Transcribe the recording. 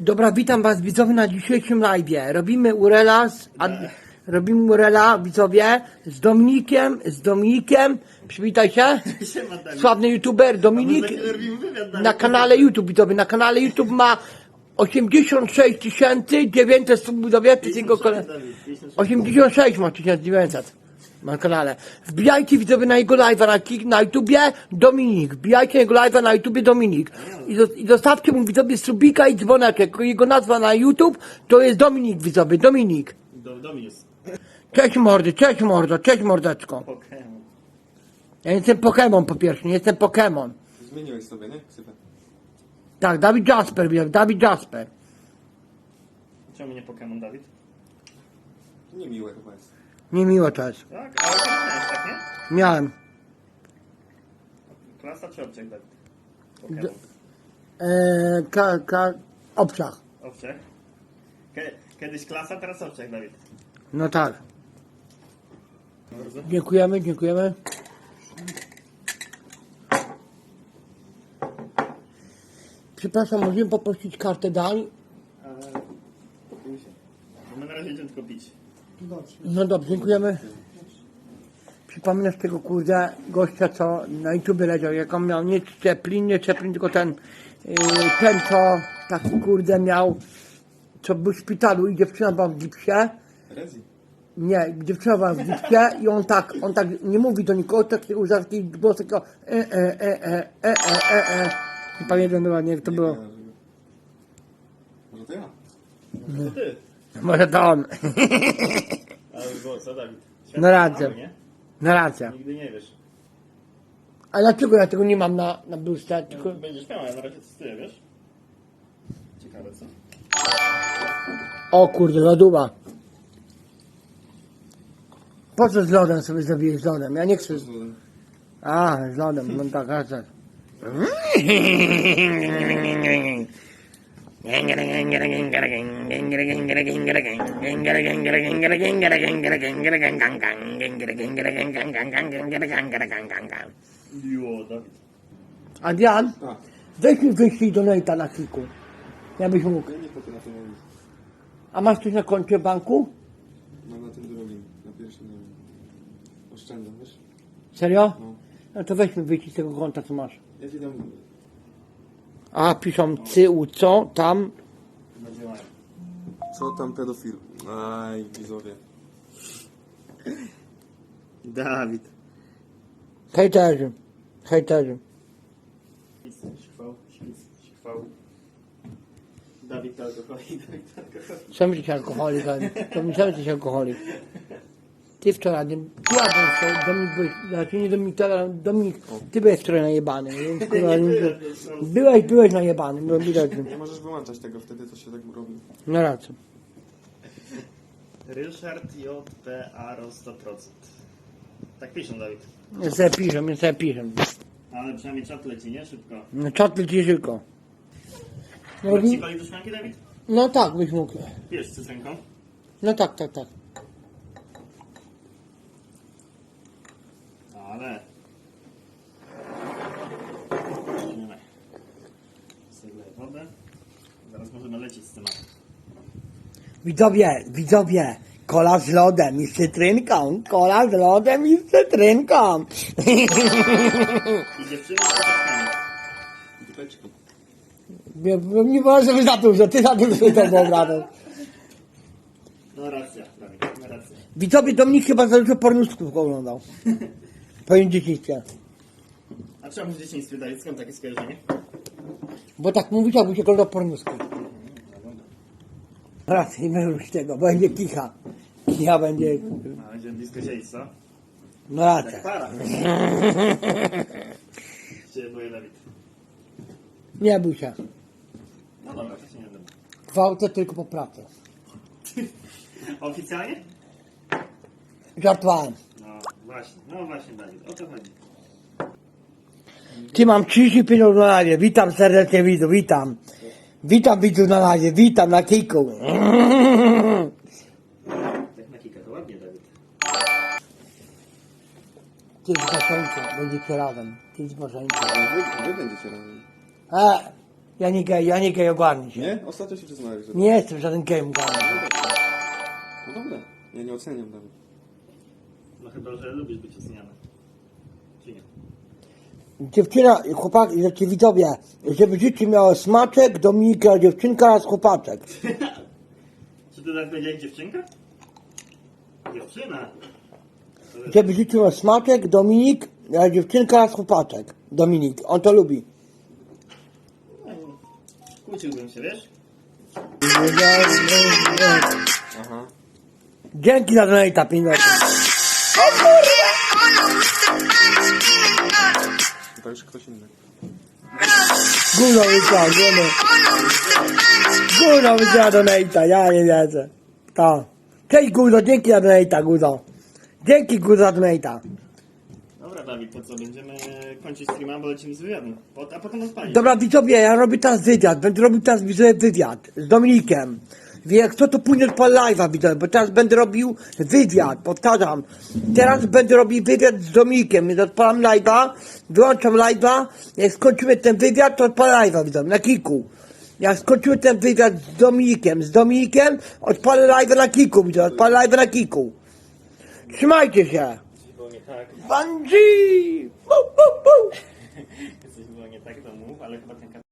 Dobra, witam was widzowie na dzisiejszym live'ie. Robimy Urela, z, a, robimy Urela widzowie z Dominikiem, z Dominikiem, przywitaj się, Siema, Dawid. sławny youtuber Dominik, Za chwilę robimy wywiad, Dawid. na kanale YouTube widzowie, na kanale YouTube ma 86 900 subów widzowie, to jest jego kanał. Dawid, 56. 86 ma 1900 na kanale. Wbijajcie widzowie na jego live'a na, na YouTubie Dominik. Wbijajcie na jego live'a na YouTubie Dominik. I, do, I zostawcie mu widzowie subika i dzwoneczek. Jego nazwa na YouTube to jest Dominik widzowie, Dominik. Do. Cześć mordy, cześć mordo, cześć mordeczko. Pokémon. Ja nie jestem Pokémon po pierwsze, nie jestem Pokémon. Zmieniłeś sobie, nie? Ksywę. Tak, Dawid Jasper, widzowie, Dawid Jasper. Czemu nie Pokémon, Dawid? Niemiłe chyba jest. Niemiło to jest. Tak, ale to miałeś, tak nie? Miałem. Klasa czy obciach, Dawid? D- Pokémon. Eee, ka, ka, obciach. Obciach. Ke, kiedyś klasa, teraz obciach, Dawid. No tak. Dziękujemy, dziękujemy. Przepraszam, możemy poprosić kartę dań? Się. Bo my na razie idziemy tylko pić. No dobrze, dziękujemy. Przypominasz tego kurde gościa, co na YouTube leciał, jak on miał nie Czeplin, nie Czeplin, tylko ten, yy, ten co taki kurde miał, co był w szpitalu i dziewczyna była w gipsie. Rezi. Nie, dziewczyna była w gipsie i on tak, on tak nie mówi do nikogo, tak się używa taki głos takiego e, e, e, e, e, e, e, e. Nie pamiętam dokładnie jak to było. Może to ja? To ty. Może to on. Ale było co, Dawid? No. Mamy, nie? No racja. Nigdy nie wiesz. A dlaczego ja tego nie mam na, na bluzce? Tylko... Będziesz miała, ja na razie testuję, wiesz? Ciekawe co? O kurde, loduwa. Po co z lodem sobie zrobiłeś z lodem? Ja nie chcę. A, z lodem, no tak, tak. Adrian, weź mi wyślij donate'a na kliku. Ja byś mógł. Ja nie potrafię mówić. A masz coś na koncie banku? Mam na tym drugim. Na pierwszym nie wiem. Oszczędzam, wiesz? Serio? No. No to weź mi wyjść z tego konta, co masz. Ja ci dam... A, piszą cył, co tam? Co tam pedofil? Aj, widzowie. Dawid. Hejterzy. Hejterzy. Chwał, chwał. Dawid alkoholik, Dawid alkoholik. Sam jesteś alkoholik, ale to jesteś alkoholik. Ty wczoraj, byłem wczoraj, Dominik znaczy nie Dominik, ale Dominik, ty byłeś wczoraj najebany, więc kurwa, nie, byłeś, byłeś najebany, no widać. Nie możesz wyłączać tego wtedy, to się tak robi. No racja. Ryszard J.P. Aro 100%. Tak piszą, Dawid. Ja sobie piszę, ja sobie piszę. Ale przynajmniej czat leci, nie? Szybko. No czat leci szybko. No, No, ci do szklanki, Dawid? no tak, byś mógł. Wiesz, z cytrynką? No tak, tak, tak. Ale... Zaczniemy. Sobie wodę. Zaraz możemy lecieć z tematem. Widzowie, widzowie, kola z lodem i z cytrynką, kola z lodem i z cytrynką. I dziewczyny z. Dupeczki. Nie, nie wolno sobie za dużo, ty za dużo to wyobrażasz. No racja, Dawid, ma rację. Widzowie Dominik chyba za dużo pornusków oglądał. Powiem dzieciństwie. A czemu w dzieciństwie, Dawid, skąd takie skojarzenie? Bo tak mówić, jakby się oglądał pornusków. Raz nie już tego, będzie kicha. Kicha będzie, No, będziemy blisko siedzieć, co? no racja. Jak para. Cię boję, Dawid. Nie bój się. No dobra, to się nie wiem. Gwałcę tylko po pracy. Oficjalnie? Żartowałem. No właśnie, no właśnie, Dawid, o to chodzi. Ty mam 35 na live. Witam serdecznie widzów, witam. Witam widzów na live, witam na kiku. Tak na kilka, to ładnie, Dawid. Ty z baszeńcem, będziecie razem. Ty z baszeńcem. A wy, wy będziecie razem. E, Ja nie gej, ja nie gej, ogarnij się. Nie? Ostatnio się przyznałeś, że... Nie jestem żaden gejem, ogarnij się. No dobra, ja nie oceniam nawet. No chyba, że lubisz być oceniany. Czy nie? Dziewczyna, chłopak, znaczy widzowie, żeby życie miało smaczek, Dominika, dziewczynka oraz chłopaczek. Czy ty tak powiedziałeś dziewczynka? Dziewczyna. To wiesz, Żeby życie miało smaczek, Dominik, a dziewczynka oraz chłopaczek. Dominik, on to lubi. Kłóciłbym się, wiesz? Dzięki za donata, pieniądze. To już ktoś inny. Gówno wyciął, wiemy. Gówno wyciął donata, ja nie wierzę. To. Cześć Gówno, dzięki za donata, Gówno. Dzięki Gówno za donata. Dobra, Dawid, to co? Będziemy kończyć streama, bo lecimy z wywiadem. Po- A potem odpalić. Dobra widzowie, ja robię teraz wywiad, będę robił teraz widzowie wywiad z Dominikiem. Wie, jak co to pójdę po live'a widzowie, bo teraz będę robił wywiad, powtarzam. Teraz będę robił wywiad z Dominikiem, więc odpalam live'a, wyłączam live'a, jak skończymy ten wywiad, to odpalę live'a widzowie, na kiku. Jak skończymy ten wywiad z Dominikiem, z Dominikiem, odpalę live'a na kiku widzowie, odpalę live'a na kiku. Trzymajcie się! Było. Bungee! Bum, bum, bum. Coś było nie tak, to mów, ale chyba ten